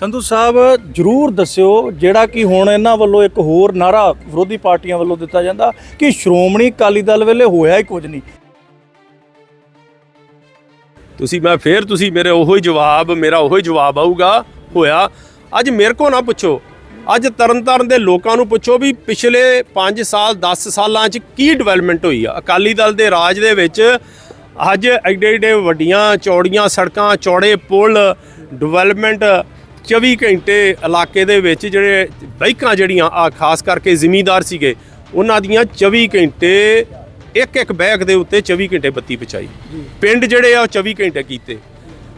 ਸੰਧੂ ਸਾਹਿਬ, ਜਰੂਰ ਦੱਸਿਓ ਜਿਹੜਾ ਕਿ ਹੁਣ ਇਹਨਾਂ ਵੱਲੋਂ ਇੱਕ ਹੋਰ ਨਾਰਾ ਵਿਰੋਧੀ ਪਾਰਟੀਆਂ ਵੱਲੋਂ ਦਿੱਤਾ ਜਾਂਦਾ ਕਿ ਸ਼੍ਰੋਮਣੀ ਅਕਾਲੀ ਦਲ ਵੇਲੇ ਹੋਇਆ ਹੀ ਕੁਝ ਨਹੀਂ। ਤੁਸੀਂ ਮੈਂ ਫੇਰ ਤੁਸੀਂ ਮੇਰੇ ਉਹੋ ਹੀ ਜਵਾਬ, ਮੇਰਾ ਉਹੋ ਹੀ ਜਵਾਬ ਆਊਗਾ, ਹੋਇਆ। ਅੱਜ ਮੇਰੇ ਕੋ ਨਾ ਪੁੱਛੋ। ਅੱਜ ਤਰਨਤਾਰਨ ਦੇ ਲੋਕਾਂ ਨੂੰ ਪੁੱਛੋ ਵੀ ਪਿਛਲੇ 5 ਸਾਲ 10 ਸਾਲਾਂ 'ਚ ਕੀ ਡਿਵੈਲਪਮੈਂਟ ਹੋਈ ਆ? ਅਕਾਲੀ ਦਲ ਦੇ ਰਾਜ ਦੇ ਵਿੱਚ ਅੱਜ ਐਡੇ ਐਡੇ ਵੱਡੀਆਂ ਚੌੜੀਆਂ ਸੜਕਾਂ, ਚੌੜੇ ਪੁਲ ਡਿਵੈਲਪਮੈਂਟ 24 ਘੰਟੇ ਇਲਾਕੇ ਦੇ ਵਿੱਚ ਜਿਹੜੇ ਬਾਈਕਾਂ ਜਿਹੜੀਆਂ ਆ ਖਾਸ ਕਰਕੇ ਜ਼ਿਮੀਂਦਾਰ ਸੀਗੇ, ਉਹਨਾਂ ਦੀਆਂ 24 ਘੰਟੇ, ਇੱਕ ਇੱਕ ਬੈਗ ਦੇ ਉੱਤੇ 24 ਘੰਟੇ ਬੱਤੀ ਪਹੁੰਚਾਈ। ਪਿੰਡ ਜਿਹੜੇ ਆ, ਉਹ 24 ਘੰਟੇ ਕੀਤੇ।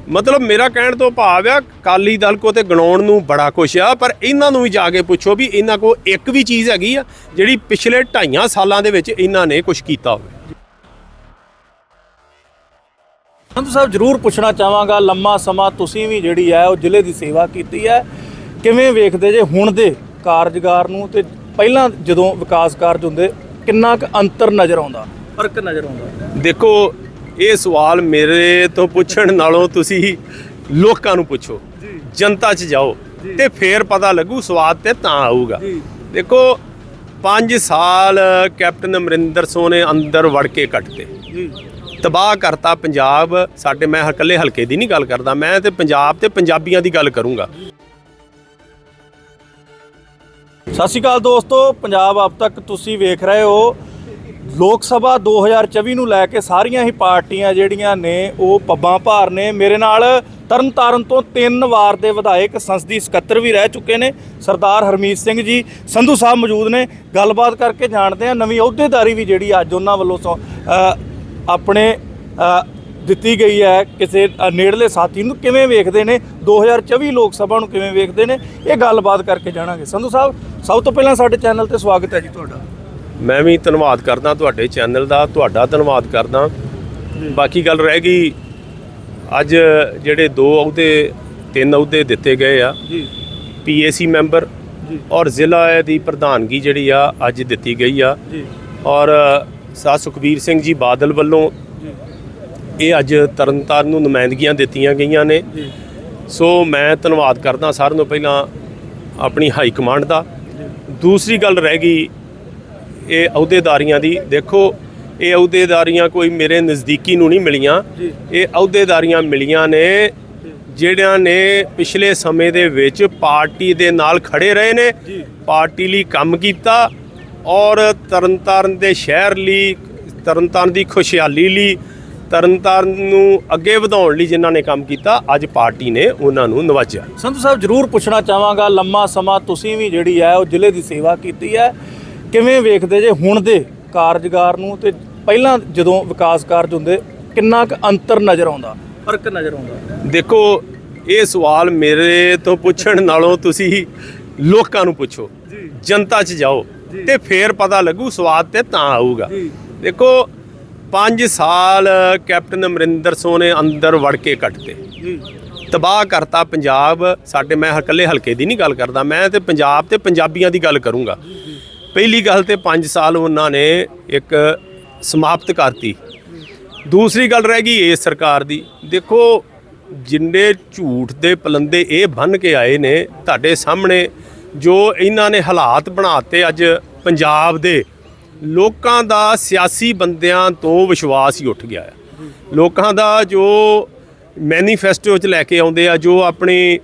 ਮਤਲਬ ਮੇਰਾ ਕਹਿਣ ਤੋਂ ਭਾਵ ਆ ਕਾਲੀ ਦਲ ਕੋ ਤੇ ਗਣਾਉਣ ਨੂੰ ਬੜਾ ਕੁਛ ਆ, ਪਰ ਇਹਨਾਂ ਨੂੰ ਵੀ ਜਾ ਕੇ ਪੁੱਛੋ ਵੀ ਇਹਨਾਂ ਕੋ ਇੱਕ ਵੀ ਚੀਜ਼ ਹੈਗੀ ਆ, ਜਿਹੜੀ ਪਿਛਲੇ ਢਾਈਆਂ ਸਾਲਾਂ ਦੇ ਵਿੱਚ ਇਹਨਾਂ ਨੇ ਕੁਝ ਕੀਤਾ ਹੋਵੇ। ਸੰਧੂ ਸਾਹਿਬ ਜਰੂਰ ਪੁੱਛਣਾ ਚਾਹਾਂਗਾ ਲੰਮਾ ਸਮਾਂ ਤੁਸੀਂ ਵੀ ਜਿਹੜੀ ਹੈ ਉਹ ਜ਼ਿਲ੍ਹੇ ਦੀ ਸੇਵਾ ਕੀਤੀ ਹੈ। ਕਿਵੇਂ ਵੇਖਦੇ ਜੇ ਹੁਣ ਦੇ ਕਾਰਜਗਾਰ ਨੂੰ ਤੇ ਪਹਿਲਾਂ ਜਦੋਂ ਵਿਕਾਸ ਕਾਰਜ ਹੁੰਦੇ ਕਿੰਨਾ ਕੁ ਅੰਤਰ ਨਜ਼ਰ ਆਉਂਦਾ ਫ਼ਰਕ ਨਜ਼ਰ ਆਉਂਦਾ? ਦੇਖੋ ਇਹ ਸਵਾਲ ਮੇਰੇ ਤੋਂ ਪੁੱਛਣ ਨਾਲੋਂ ਤੁਸੀਂ ਲੋਕਾਂ ਨੂੰ ਪੁੱਛੋ। ਜਨਤਾ 'ਚ ਜਾਓ ਤੇ ਫੇਰ ਪਤਾ ਲੱਗੂ ਸਵਾਦ ਤੇ ਤਾਂ ਆਊਗਾ। ਦੇਖੋ 5 ਸਾਲ ਕੈਪਟਨ ਅਮਰਿੰਦਰ ਸੋਹ ਨੇ ਅੰਦਰ ਵੜ ਕੇ ਕੱਟਤੇ। ਜੀ। ਤਬਾਹ ਕਰਤਾ ਪੰਜਾਬ। ਸਾਡੇ ਮੈਂ ਇਕੱਲੇ ਹਲਕੇ ਦੀ ਨਹੀਂ ਗੱਲ ਕਰਦਾ। ਮੈਂ ਤੇ ਪੰਜਾਬ ਤੇ ਪੰਜਾਬੀਆਂ ਦੀ ਗੱਲ ਕਰੂੰਗਾ। ਸਤਿ ਸ਼੍ਰੀ ਅਕਾਲ ਦੋਸਤੋ। ਪੰਜਾਬ ਆਪ ਤੱਕ ਤੁਸੀਂ ਵੇਖ ਰਹੇ ਹੋ। ਲੋਕ ਸਭਾ 2024 ਨੂੰ ਲੈ ਕੇ ਸਾਰੀਆਂ ਹੀ ਪਾਰਟੀਆਂ ਜਿਹੜੀਆਂ ਨੇ, ਉਹ ਪੱਬਾਂ ਭਾਰ ਨੇ। ਮੇਰੇ ਨਾਲ ਤਰਨਤਾਰਨ ਤੋਂ ਤਿੰਨ ਵਾਰ ਦੇ ਵਿਧਾਇਕ ਸੰਸਦੀ ਸਕੱਤਰ ਵੀ ਰਹਿ ਚੁੱਕੇ ਨੇ, ਸਰਦਾਰ ਹਰਮੀਤ ਸਿੰਘ ਜੀ। ਸੰਧੂ ਸਾਹਿਬ ਮੌਜੂਦ ਨੇ। ਗੱਲਬਾਤ ਕਰਕੇ ਜਾਣਦੇ ਆ ਨਵੀਂ ਅਹੁਦੇਦਾਰੀ ਵੀ ਜਿਹੜੀ ਅੱਜ ਉਹਨਾਂ ਵੱਲੋਂ ਸੌ- ਆਪਣੇ ਦਿੱਤੀ ਗਈ ਹੈ ਕਿਸੇ ਨੇੜਲੇ ਸਾਥੀ ਨੂੰ ਕਿਵੇਂ ਵੇਖਦੇ ਨੇ? 2024 ਲੋਕ ਸਭਾ ਨੂੰ ਕਿਵੇਂ ਵੇਖਦੇ ਨੇ? ਇਹ ਗੱਲਬਾਤ ਕਰਕੇ ਜਾਣਾਂਗੇ। ਸੰਧੂ ਸਾਹਿਬ ਸਭ ਤੋਂ ਪਹਿਲਾਂ ਸਾਡੇ ਚੈਨਲ ਤੇ ਸਵਾਗਤ ਹੈ ਜੀ ਤੁਹਾਡਾ। ਮੈਂ ਵੀ ਧੰਨਵਾਦ ਕਰਦਾ ਤੁਹਾਡੇ ਚੈਨਲ ਦਾ ਤੁਹਾਡਾ ਧੰਨਵਾਦ ਕਰਦਾ। ਬਾਕੀ ਗੱਲ ਰਹਿ ਗਈ ਅੱਜ ਜਿਹੜੇ ਦੋ ਅਹੁਦੇ ਤਿੰਨ ਅਹੁਦੇ ਦਿੱਤੇ ਗਏ ਆ। ਜੀ। ਪੀਏਸੀ ਮੈਂਬਰ ਜੀ। ਔਰ ਜ਼ਿਲ੍ਹਾ ਦੀ ਪ੍ਰਧਾਨਗੀ ਜਿਹੜੀ ਆ ਅੱਜ ਦਿੱਤੀ ਗਈ ਆ। ਜੀ। ਔਰ ਸਾ ਸੁਖਬੀਰ ਸਿੰਘ ਜੀ ਬਾਦਲ ਵੱਲੋਂ ਇਹ ਅੱਜ ਤਰਨਤਾਰਨ ਨੂੰ ਨੁਮਾਇੰਦਗੀਆਂ ਦਿੱਤੀਆਂ ਗਈਆਂ ਨੇ। ਸੋ ਮੈਂ ਧੰਨਵਾਦ ਕਰਦਾ ਸਾਰਿਆਂ ਤੋਂ ਪਹਿਲਾਂ ਆਪਣੀ ਹਾਈ ਕਮਾਂਡ ਦਾ। ਦੂਸਰੀ ਗੱਲ ਰਹਿ ਗਈ ਇਹ ਅਹੁਦੇਦਾਰੀਆਂ ਦੀ। ਦੇਖੋ ਇਹ ਅਹੁਦੇਦਾਰੀਆਂ ਕੋਈ ਮੇਰੇ ਨਜ਼ਦੀਕੀ ਨੂੰ ਨਹੀਂ ਮਿਲੀਆਂ। ਇਹ ਅਹੁਦੇਦਾਰੀਆਂ ਮਿਲੀਆਂ ਨੇ ਜਿਹੜਿਆਂ ਨੇ ਪਿਛਲੇ ਸਮੇਂ ਦੇ ਵਿੱਚ ਪਾਰਟੀ ਦੇ ਨਾਲ ਖੜੇ ਰਹੇ ਨੇ। ਪਾਰਟੀ ਲਈ ਕੰਮ ਕੀਤਾ ਔਰ ਤਰਨਤਾਰਨ ਦੇ ਸ਼ਹਿਰ ਲਈ ਤਰਨਤਾਰਨ ਦੀ ਖੁਸ਼ਹਾਲੀ ਲਈ ਤਰਨਤਾਰਨ ਨੂੰ ਅੱਗੇ ਵਧਾਉਣ ਲਈ ਜਿਨ੍ਹਾਂ ਨੇ ਕੰਮ ਕੀਤਾ ਅੱਜ ਪਾਰਟੀ ਨੇ ਉਹਨਾਂ ਨੂੰ ਨਵਾਜਿਆ। ਸੰਧੂ ਸਾਹਿਬ ਜਰੂਰ ਪੁੱਛਣਾ ਚਾਹਾਂਗਾ ਲੰਮਾ ਸਮਾਂ ਤੁਸੀਂ ਵੀ ਜਿਹੜੀ ਹੈ ਉਹ ਜ਼ਿਲ੍ਹੇ ਦੀ ਸੇਵਾ ਕੀਤੀ ਹੈ। ਕਿਵੇਂ ਵੇਖਦੇ ਜੇ ਹੁਣ ਦੇ ਕਾਰਜਗਾਰ ਨੂੰ ਤੇ ਪਹਿਲਾਂ ਜਦੋਂ ਵਿਕਾਸ ਕਾਰਜ ਹੁੰਦੇ ਕਿੰਨਾ ਕੁ ਅੰਤਰ ਨਜ਼ਰ ਆਉਂਦਾ ਫ਼ਰਕ ਨਜ਼ਰ ਆਉਂਦਾ? ਦੇਖੋ ਇਹ ਸਵਾਲ ਮੇਰੇ ਤੋਂ ਪੁੱਛਣ ਨਾਲੋਂ ਤੁਸੀਂ ਲੋਕਾਂ ਨੂੰ ਪੁੱਛੋ। ਜੀ। ਜਨਤਾ 'ਚ ਜਾਓ। ਤੇ ਫੇਰ ਪਤਾ ਲੱਗੂ ਸਵਾਦ ਤੇ ਤਾਂ ਆਊਗਾ। ਦੇਖੋ 5 ਸਾਲ ਕੈਪਟਨ ਅਮਰਿੰਦਰ ਸੋਹ ਨੇ ਅੰਦਰ ਵੜ ਕੇ ਕੱਟਤੇ। ਤਬਾਹ ਕਰਤਾ ਪੰਜਾਬ। ਸਾਡੇ ਮੈਂ ਇਕੱਲੇ ਹਲਕੇ ਦੀ ਨਹੀਂ ਗੱਲ ਕਰਦਾ ਮੈਂ ਤੇ ਪੰਜਾਬ ਤੇ ਪੰਜਾਬੀਆਂ ਦੀ ਗੱਲ ਕਰੂੰਗਾ। ਪਹਿਲੀ ਗੱਲ ਤੇ 5 ਸਾਲ ਉਹਨਾਂ ਨੇ ਇੱਕ ਸਮਾਪਤ ਕਰਤੀ। ਦੂਸਰੀ ਗੱਲ ਰਹਿ ਗਈ ਇਸ ਸਰਕਾਰ ਦੀ। ਦੇਖੋ ਜਿੰਨੇ ਝੂਠ ਦੇ ਪਲੰਦੇ ਇਹ ਬੰਨ ਕੇ ਆਏ ਨੇ ਤੁਹਾਡੇ ਸਾਹਮਣੇ ਜੋ ਇਹਨਾਂ ਨੇ ਹਾਲਾਤ ਬਣਾਤੇ ਅੱਜ ਪੰਜਾਬ ਦੇ ਲੋਕਾਂ ਦਾ ਸਿਆਸੀ ਬੰਦਿਆਂ ਤੋਂ ਵਿਸ਼ਵਾਸ ਹੀ ਉੱਠ ਗਿਆ ਹੈ। ਲੋਕਾਂ ਦਾ ਜੋ ਮੈਨੀਫੈਸਟੋ 'ਚ ਲੈ ਕੇ ਆਉਂਦੇ ਆ, ਜੋ ਆਪਣੇ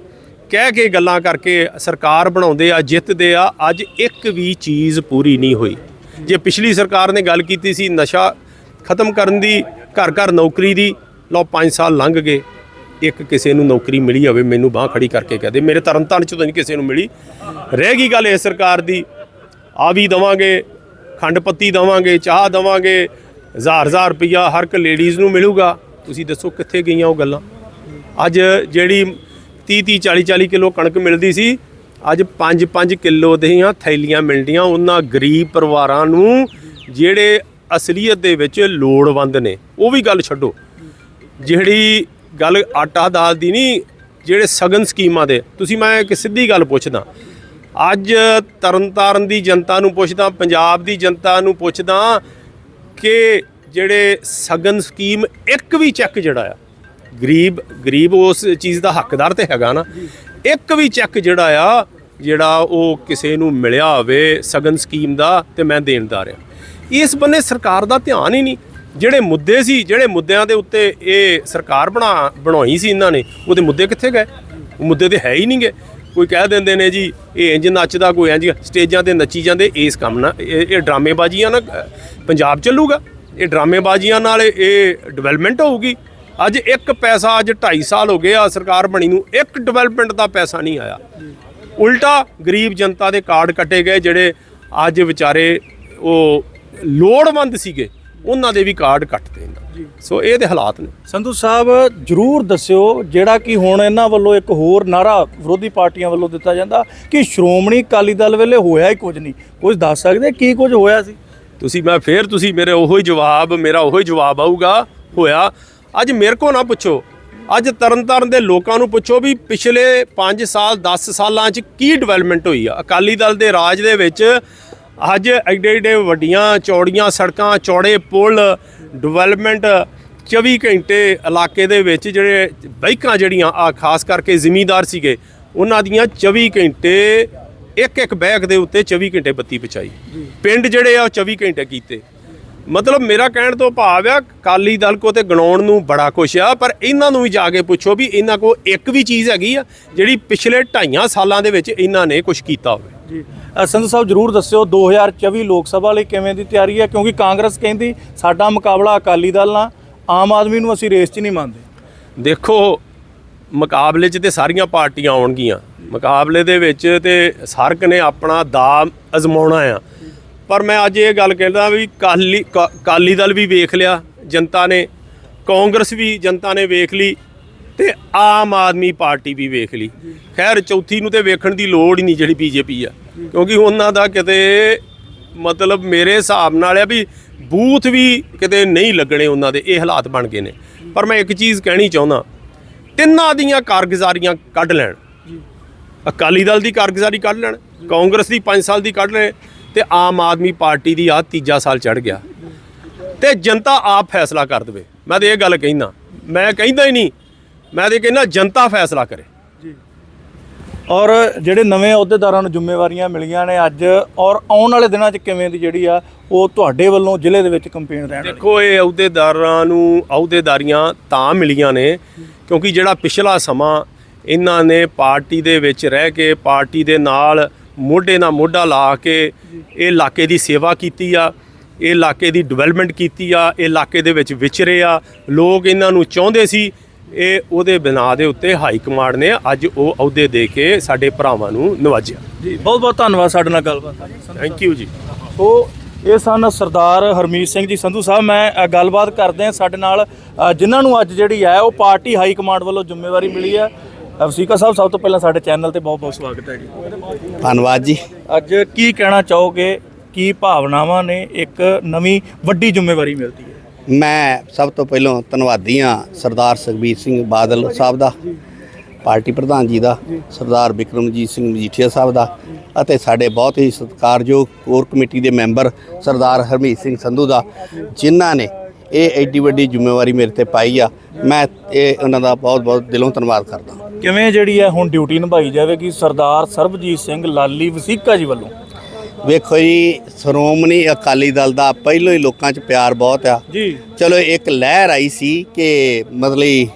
ਕਹਿ ਕੇ ਗੱਲਾਂ ਕਰਕੇ ਸਰਕਾਰ ਬਣਾਉਂਦੇ ਆ, ਜਿੱਤਦੇ ਆ, ਅੱਜ ਇੱਕ ਵੀ ਚੀਜ਼ ਪੂਰੀ ਨਹੀਂ ਹੋਈ। ਜੇ ਪਿਛਲੀ ਸਰਕਾਰ ਨੇ ਗੱਲ ਕੀਤੀ ਸੀ, ਨਸ਼ਾ ਖਤਮ ਕਰਨ ਦੀ, ਘਰ ਘਰ ਨੌਕਰੀ ਦੀ, ਲਓ 5 ਸਾਲ ਲੰਘ ਗਏ। ਇੱਕ ਕਿਸੇ ਨੂੰ ਨੌਕਰੀ ਮਿਲੀ ਹੋਵੇ, ਮੈਨੂੰ ਬਾਹ ਖੜੀ ਕਰਕੇ ਕਹਦੇ ਮੇਰੇ ਤਰਨਤਾਰਨ ਚ ਤਾਂ ਨਹੀਂ ਕਿਸੇ ਨੂੰ ਮਿਲੀ। ਰਹਿ ਗਈ ਗੱਲ ਇਸ ਸਰਕਾਰ ਦੀ। ਆ ਵੀ ਦਵਾਂਗੇ, ਖੰਡ ਪੱਤੀ ਦਵਾਂਗੇ, ਚਾਹ ਦਵਾਂਗੇ, ਹਜ਼ਾਰ ਹਜ਼ਾਰ ਰੁਪਈਆ ਹਰ ਇੱਕ ਲੇਡੀਜ਼ ਨੂੰ ਮਿਲੂਗਾ। ਤੁਸੀਂ ਦੱਸੋ ਕਿੱਥੇ ਗਈਆਂ ਉਹ ਗੱਲਾਂ? ਅੱਜ ਜਿਹੜੀ 30 30 40 40 ਕਿਲੋ ਕਣਕ ਮਿਲਦੀ ਸੀ, ਅੱਜ 5 5 ਕਿਲੋ ਦੀਆਂ ਥੈਲੀਆਂ ਮਿਲਦੀਆਂ। ਉਹਨਾਂ ਗਰੀਬ ਪਰਿਵਾਰਾਂ ਨੂੰ ਜਿਹੜੇ ਅਸਲੀਅਤ ਦੇ ਵਿੱਚ ਲੋੜਵੰਦ ਨੇ, ਉਹ ਵੀ ਗੱਲ ਛੱਡੋ। ਜਿਹੜੀ ਗੱਲ ਆਟਾ ਦਾਲ ਦੀ ਨਹੀਂ, ਜਿਹੜੇ ਸਗਨ ਸਕੀਮਾਂ ਦੇ। ਤੁਸੀਂ ਮੈਂ ਇੱਕ ਸਿੱਧੀ ਗੱਲ ਪੁੱਛਦਾ। ਅੱਜ ਤਰਨਤਾਰਨ ਦੀ ਜਨਤਾ ਨੂੰ ਪੁੱਛਦਾ, ਪੰਜਾਬ ਦੀ ਜਨਤਾ ਨੂੰ ਪੁੱਛਦਾ ਕਿ ਜਿਹੜੇ ਸਗਨ ਸਕੀਮ ਇੱਕ ਵੀ ਚੈੱਕ ਜਿਹੜਾ ਆ, ਗਰੀਬ ਗਰੀਬ ਉਸ ਚੀਜ਼ ਦਾ ਹੱਕਦਾਰ ਤੇ ਹੈਗਾ ਨਾ, ਇੱਕ ਵੀ ਚੈੱਕ ਜਿਹੜਾ ਆ, ਜਿਹੜਾ ਉਹ ਕਿਸੇ ਨੂੰ ਮਿਲਿਆ ਹੋਵੇ ਸਗਨ ਸਕੀਮ ਦਾ ਤੇ ਮੈਂ ਦੇਣਦਾਰ ਆ ਇਸ ਬੰਨੇ ਸਰਕਾਰ ਦਾ ਧਿਆਨ ਹੀ ਨਹੀਂ। ਜਿਹੜੇ ਮੁੱਦੇ ਸੀ, ਜਿਹੜੇ ਮੁੱਦਿਆਂ ਦੇ ਉੱਤੇ ਇਹ ਸਰਕਾਰ ਬਣਾ, ਬਣਾਈ ਸੀ ਇਹਨਾਂ ਨੇ, ਉਹਦੇ ਮੁੱਦੇ ਕਿੱਥੇ ਗਏ? ਮੁੱਦੇ ਤੇ ਹੈ ਹੀ ਨਹੀਂ ਗਏ ਕੋਈ ਕਹਿ ਦਿੰਦੇ ਨੇ ਜੀ, ਇਹ ਇੰਜ ਨੱਚਦਾ ਕੋਈ ਇੰਜ, ਸਟੇਜਾਂ ਤੇ ਨੱਚੀ ਜਾਂਦੇ, ਇਸ ਕੰਮ ਨਾਲ, ਇਹ ਇਹ ਡਰਾਮੇਬਾਜ਼ੀਆਂ ਨਾਲ ਪੰਜਾਬ ਚੱਲੂਗਾ। ਇਹ ਡਰਾਮੇਬਾਜ਼ੀਆਂ ਨਾਲ ਇਹ ਡਿਵੈਲਪਮੈਂਟ ਹੋਊਗੀ। ਅੱਜ ਇੱਕ ਪੈਸਾ, ਅੱਜ 2.5 ਸਾਲ ਹੋ ਗਏ ਆ ਸਰਕਾਰ ਬਣੀ ਨੂੰ, ਇੱਕ ਡਿਵੈਲਪਮੈਂਟ ਦਾ ਪੈਸਾ ਨਹੀਂ ਆਇਆ। ਉਲਟਾ ਗਰੀਬ ਜਨਤਾ ਦੇ ਕਾਰਡ ਕੱਟੇ ਗਏ, ਜਿਹੜੇ ਅੱਜ ਵਿਚਾਰੇ ਉਹ ਲੋੜਵੰਦ ਸੀਗੇ। ਉਹਨਾਂ ਦੇ ਵੀ ਕਾਰਡ ਕੱਟਦੇ ਨੇ ਸੋ ਇਹ ਦੇ ਹਾਲਾਤ ਨੇ। ਸੰਧੂ ਸਾਹਿਬ ਜਰੂਰ ਦੱਸਿਓ ਜਿਹੜਾ ਕਿ ਹੁਣ ਇਹਨਾਂ ਵੱਲੋਂ ਇੱਕ ਹੋਰ ਨਾਰਾ ਵਿਰੋਧੀ ਪਾਰਟੀਆਂ ਵੱਲੋਂ ਦਿੱਤਾ ਜਾਂਦਾ ਕਿ ਸ਼੍ਰੋਮਣੀ ਅਕਾਲੀ ਦਲ ਵੇਲੇ ਹੋਇਆ ਹੀ ਕੁਝ ਨਹੀਂ। ਕੁਝ ਦੱਸ ਸਕਦੇ ਕੀ ਕੁਝ ਹੋਇਆ ਸੀ? ਤੁਸੀਂ ਮੈਂ ਫੇਰ ਤੁਸੀਂ ਮੇਰੇ ਉਹੋ ਹੀ ਜਵਾਬ ਮੇਰਾ ਉਹੋ ਹੀ ਜਵਾਬ ਆਊਗਾ ਹੋਇਆ। ਅੱਜ ਮੇਰੇ ਕੋ ਨਾ ਪੁੱਛੋ। ਅੱਜ ਤਰਨਤਾਰਨ ਦੇ ਲੋਕਾਂ ਨੂੰ ਪੁੱਛੋ ਵੀ ਪਿਛਲੇ 5 ਸਾਲ 10 ਸਾਲਾਂ 'ਚ ਕੀ ਡਿਵੈਲਪਮੈਂਟ ਹੋਈ ਆ? ਅਕਾਲੀ ਦਲ ਦੇ ਰਾਜ ਦੇ ਵਿੱਚ ਅੱਜ ਐਡੇ ਐਡੇ ਵੱਡੀਆਂ ਚੌੜੀਆਂ ਸੜਕਾਂ ਚੌੜੇ ਪੁਲ ਡਿਵੈਲਪਮੈਂਟ 24 ਘੰਟੇ ਇਲਾਕੇ ਦੇ ਵਿੱਚ ਜਿਹੜੇ ਬਾਈਕਾਂ ਜਿਹੜੀਆਂ ਆ ਖਾਸ ਕਰਕੇ ਜ਼ਿਮੀਂਦਾਰ ਸੀਗੇ ਉਹਨਾਂ ਦੀਆਂ 24 ਘੰਟੇ ਇੱਕ ਇੱਕ ਬੈਗ ਦੇ ਉੱਤੇ 24 ਘੰਟੇ ਬੱਤੀ ਪਹੁੰਚਾਈ। ਪਿੰਡ ਜਿਹੜੇ ਆ ਉਹ 24 ਘੰਟੇ ਕੀਤੇ। ਮਤਲਬ ਮੇਰਾ ਕਹਿਣ ਤੋਂ ਭਾਵ ਆ ਕਾਲੀ ਦਲ ਕੋ ਤੇ ਗਣਾਉਣ ਨੂੰ ਬੜਾ ਕੁਛ ਆ ਪਰ ਇਹਨਾਂ ਨੂੰ ਵੀ ਜਾ ਕੇ ਪੁੱਛੋ ਵੀ ਇਹਨਾਂ ਕੋ ਇੱਕ ਵੀ ਚੀਜ਼ ਹੈਗੀ ਆ ਜਿਹੜੀ ਪਿਛਲੇ ਢਾਈਆਂ ਸਾਲਾਂ ਦੇ ਵਿੱਚ ਇਹਨਾਂ ਨੇ ਕੁਝ ਕੀਤਾ ਹੋਵੇ। ਜੀ। ਸੰਧੂ ਸਾਹਿਬ, ਜਰੂਰ ਦੱਸਿਓ 2024 ਲੋਕ ਸਭਾ ਲਈ ਕਿਵੇਂ ਦੀ ਤਿਆਰੀ ਹੈ? ਕਿਉਂਕਿ ਕਾਂਗਰਸ ਕਹਿੰਦੀ, ਸਾਡਾ ਮੁਕਾਬਲਾ ਅਕਾਲੀ ਦਲ ਨਾਲ, ਆਮ ਆਦਮੀ ਨੂੰ ਅਸੀਂ ਰੇਸ 'ਚ ਨਹੀਂ ਮੰਨਦੇ। ਦੇਖੋ, ਮੁਕਾਬਲੇ 'ਚ ਤੇ ਸਾਰੀਆਂ ਪਾਰਟੀਆਂ ਆਉਣਗੀਆਂ। ਮੁਕਾਬਲੇ ਦੇ ਵਿੱਚ ਤੇ ਸਰਕ ਨੇ ਆਪਣਾ ਦਾ ਅਜ਼ਮਾਉਣਾ ਆ। ਪਰ ਮੈਂ ਅੱਜ ਇਹ ਗੱਲ ਕਹਿੰਦਾ ਵੀ ਕਾਲੀ, ਕਾ- ਕਾਲੀ ਦਲ ਵੀ ਵੇਖ ਲਿਆ, ਜਨਤਾ ਨੇ। ਕਾਂਗਰਸ ਵੀ ਜਨਤਾ ਨੇ ਵੇਖ ਲਈ। ਤੇ ਆਮ ਆਦਮੀ ਪਾਰਟੀ ਵੀ ਵੇਖ ਲਈ। ਖੈਰ ਚੌਥੀ ਨੂੰ ਤੇ ਵੇਖਣ ਦੀ ਲੋੜ ਹੀ ਨਹੀਂ ਜਿਹੜੀ ਬੀਜੇਪੀ ਆ। ਕਿਉਂਕਿ ਉਹਨਾਂ ਦਾ ਕਿਤੇ ਮਤਲਬ ਮੇਰੇ ਹਿਸਾਬ ਨਾਲ ਆ ਵੀ ਬੂਥ ਵੀ ਕਿਤੇ ਨਹੀਂ ਲੱਗਣੇ ਉਹਨਾਂ ਦੇ ਇਹ ਹਾਲਾਤ ਬਣ ਗਏ ਨੇ। ਪਰ ਮੈਂ ਇੱਕ ਚੀਜ਼ ਕਹਿਣੀ ਚਾਹੁੰਦਾ ਤਿੰਨਾਂ ਦੀਆਂ ਕਾਰਗੁਜ਼ਾਰੀਆਂ ਕੱਢ ਲੈਣ। ਅਕਾਲੀ ਦਲ ਦੀ ਕਾਰਗੁਜ਼ਾਰੀ ਕੱਢ ਲੈਣ ਕਾਂਗਰਸ ਦੀ 5 ਸਾਲ ਦੀ ਕੱਢ ਲੈ ਤੇ ਆਮ ਆਦਮੀ ਪਾਰਟੀ ਦੀ ਆ ਤੀਜਾ ਸਾਲ ਚੜ ਗਿਆ। ਤੇ ਜਨਤਾ ਆਪ ਫੈਸਲਾ ਕਰ ਦੇਵੇ। ਮੈਂ ਤੇ ਇਹ ਗੱਲ ਕਹਿਣਾ ਮੈਂ ਕਹਿੰਦਾ ਹੀ ਨਹੀਂ ਮੈਂ ਤੇ ਕਹਿੰਦਾ ਜਨਤਾ ਫੈਸਲਾ ਕਰੇ। ਔਰ ਜਿਹੜੇ ਨਵੇਂ ਅਹੁਦੇਦਾਰਾਂ ਨੂੰ ਜ਼ਿੰਮੇਵਾਰੀਆਂ ਮਿਲੀਆਂ ਨੇ ਅੱਜ ਔਰ ਆਉਣ ਵਾਲੇ ਦਿਨਾਂ 'ਚ ਕਿਵੇਂ ਦੀ ਜਿਹੜੀ ਆ ਉਹ ਤੁਹਾਡੇ ਵੱਲੋਂ ਜ਼ਿਲ੍ਹੇ ਦੇ ਵਿੱਚ ਕੰਪੇਨ ਰਹਿਣ ਦੇਖੋ ਇਹ ਅਹੁਦੇਦਾਰਾਂ ਨੂੰ ਅਹੁਦੇਦਾਰੀਆਂ ਤਾਂ ਮਿਲੀਆਂ ਨੇ ਕਿਉਂਕਿ ਜਿਹੜਾ ਪਿਛਲਾ ਸਮਾਂ ਇਹਨਾਂ ਨੇ ਪਾਰਟੀ ਦੇ ਵਿੱਚ ਰਹਿ ਕੇ ਪਾਰਟੀ ਦੇ ਨਾਲ ਮੋਢੇ ਨਾਲ ਮੋਢਾ ਲਾ ਕੇ ਇਹ ਇਲਾਕੇ ਦੀ ਸੇਵਾ ਕੀਤੀ ਆ ਇਹ ਇਲਾਕੇ ਦੀ ਡਿਵੈਲਪਮੈਂਟ ਕੀਤੀ ਆ ਇਹ ਇਲਾਕੇ ਦੇ ਵਿੱਚ ਵਿਚਰੇ ਆ। ਲੋਕ ਇਹਨਾਂ ਨੂੰ ਚਾਹੁੰਦੇ ਸੀ ਇਹ ਉਹਦੇ ਬਿਨਾਂ ਦੇ ਉੱਤੇ ਹਾਈ ਕਮਾਂਡ ਨੇ ਅੱਜ ਉਹ ਅਹੁਦੇ ਦੇ ਕੇ ਸਾਡੇ ਭਰਾਵਾਂ ਨੂੰ ਨਵਾਜਿਆ। ਜੀ ਬਹੁਤ ਬਹੁਤ ਧੰਨਵਾਦ ਸਾਡੇ ਨਾਲ ਗੱਲਬਾਤ ਕਰਨ ਲਈ। ਥੈਂਕ ਯੂ ਜੀ। ਸੋ ਇਹ ਸਨ ਸਰਦਾਰ ਹਰਮੀਤ ਸਿੰਘ ਜੀ ਸੰਧੂ ਸਾਹਿਬ। ਮੈਂ ਗੱਲਬਾਤ ਕਰਦੇ ਹਾਂ ਸਾਡੇ ਨਾਲ ਜਿਨ੍ਹਾਂ ਨੂੰ ਅੱਜ ਜਿਹੜੀ ਹੈ ਉਹ ਪਾਰਟੀ ਹਾਈ ਕਮਾਂਡ ਵੱਲੋਂ ਜ਼ਿੰਮੇਵਾਰੀ ਮਿਲੀ ਹੈ। ਵਸੀਕਾ ਸਾਹਿਬ ਸਭ ਤੋਂ ਪਹਿਲਾਂ ਸਾਡੇ ਚੈਨਲ ਤੇ ਬਹੁਤ ਬਹੁਤ ਸਵਾਗਤ ਹੈ ਜੀ। ਧੰਨਵਾਦ ਜੀ। ਅੱਜ ਕੀ ਕਹਿਣਾ ਚਾਹੋਗੇ? ਕੀ ਭਾਵਨਾਵਾਂ ਨੇ ਇੱਕ ਨਵੀਂ ਵੱਡੀ ਜ਼ਿੰਮੇਵਾਰੀ ਮਿਲਦੀ ਹੈ? ਮੈਂ ਸਭ ਤੋਂ ਪਹਿਲਾਂ ਧੰਨਵਾਦੀ ਹਾਂ ਸਰਦਾਰ ਸੁਖਬੀਰ ਸਿੰਘ ਬਾਦਲ ਸਾਹਿਬ ਦਾ, ਪਾਰਟੀ ਪ੍ਰਧਾਨ ਜੀ ਦਾ, ਸਰਦਾਰ ਬਿਕਰਮਜੀਤ ਸਿੰਘ ਮਜੀਠੀਆ ਸਾਹਿਬ ਦਾ ਅਤੇ ਸਾਡੇ ਬਹੁਤ ਹੀ ਸਤਿਕਾਰਯੋਗ ਕੋਰ ਕਮੇਟੀ ਦੇ ਮੈਂਬਰ ਸਰਦਾਰ ਹਰਮੀਤ ਸਿੰਘ ਸੰਧੂ ਦਾ, ਜਿਨ੍ਹਾਂ ਨੇ ਇਹ ਐਡੀ ਵੱਡੀ ਜ਼ਿੰਮੇਵਾਰੀ ਮੇਰੇ ਤੇ ਪਾਈ ਆ। ਮੈਂ ਇਹ ਉਹਨਾਂ ਦਾ ਬਹੁਤ ਬਹੁਤ ਦਿਲੋਂ ਧੰਨਵਾਦ ਕਰਦਾ। ਕਿਵੇਂ ਜਿਹੜੀ ਹੈ ਹੁਣ ਡਿਊਟੀ ਨਿਭਾਈ ਜਾਵੇਗੀ? ਸਰਦਾਰ ਸਰਬਜੀਤ ਸਿੰਘ ਲਾਲੀ ਵਸੀਕਾ ਜੀ ਵੱਲੋਂ। ਵੇਖੋ ਜੀ ਸ਼੍ਰੋਮਣੀ ਅਕਾਲੀ ਦਲ ਦਾ ਪਹਿਲੋਂ ਹੀ ਲੋਕਾਂ 'ਚ ਪਿਆਰ ਬਹੁਤ ਆ। ਜੀ। ਚਲੋ ਇੱਕ ਲਹਿਰ ਆਈ ਸੀ ਕਿ ਮਤਲਬ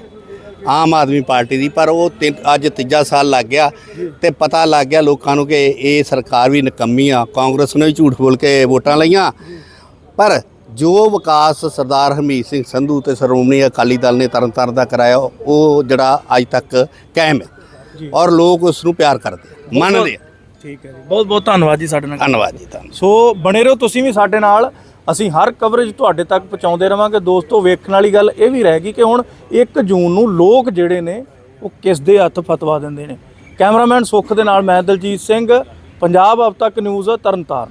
ਆਮ ਆਦਮੀ ਪਾਰਟੀ ਦੀ ਪਰ ਉਹ ਤਿੰਨ- ਅੱਜ ਤੀਜਾ ਸਾਲ ਲੱਗ ਗਿਆ ਤੇ ਪਤਾ ਲੱਗ ਗਿਆ ਲੋਕਾਂ ਨੂੰ ਕਿ ਇਹ ਸਰਕਾਰ ਵੀ ਨਿਕੰਮੀ ਆ। ਕਾਂਗਰਸ ਨੇ ਵੀ ਝੂਠ ਬੋਲ ਕੇ ਵੋਟਾਂ ਲਈਆਂ। ਪਰ ਜੋ ਵਿਕਾਸ ਸਰਦਾਰ ਹਰਮੀਤ ਸਿੰਘ ਸੰਧੂ ਤੇ ਸ਼੍ਰੋਮਣੀ ਅਕਾਲੀ ਦਲ ਨੇ ਤਰਨਤਾਰਨ ਦਾ ਕਰਾਇਆ ਉਹ ਜਿਹੜਾ ਅੱਜ ਤੱਕ ਕਾਇਮ ਹੈ। ਔਰ ਲੋਕ ਉਸ ਨੂੰ ਪਿਆਰ ਕਰਦੇ ਮੰਨਦੇ ਆ। ਠੀਕ ਹੈ ਜੀ। ਬਹੁਤ ਬਹੁਤ ਧੰਨਵਾਦ ਜੀ ਸਾਡੇ ਨਾਲ। ਧੰਨਵਾਦ ਜੀ ਧੰਨਵਾਦ। ਸੋ ਬਣੇ ਰਹੋ ਤੁਸੀਂ ਵੀ ਸਾਡੇ ਨਾਲ। ਅਸੀਂ ਹਰ ਕਵਰੇਜ ਤੁਹਾਡੇ ਤੱਕ ਪਹੁੰਚਾਉਂਦੇ ਰਵਾਂਗੇ। ਦੋਸਤੋ ਵੇਖਣ ਵਾਲੀ ਗੱਲ ਇਹ ਵੀ ਰਹੇਗੀ ਕਿ ਹੁਣ 1 ਜੂਨ ਨੂੰ ਲੋਕ ਜਿਹੜੇ ਨੇ ਉਹ ਕਿਸ ਦੇ ਹੱਥ ਫਤਵਾ ਦਿੰਦੇ ਨੇ? ਕੈਮਰਾਮੈਨ ਸੁੱਖ ਦੇ ਨਾਲ ਮੈਂ ਦਲਜੀਤ ਸਿੰਘ ਪੰਜਾਬ ਅਬ ਤੱਕ ਨਿਊਜ਼ ਤਰਨਤਾਰਨ।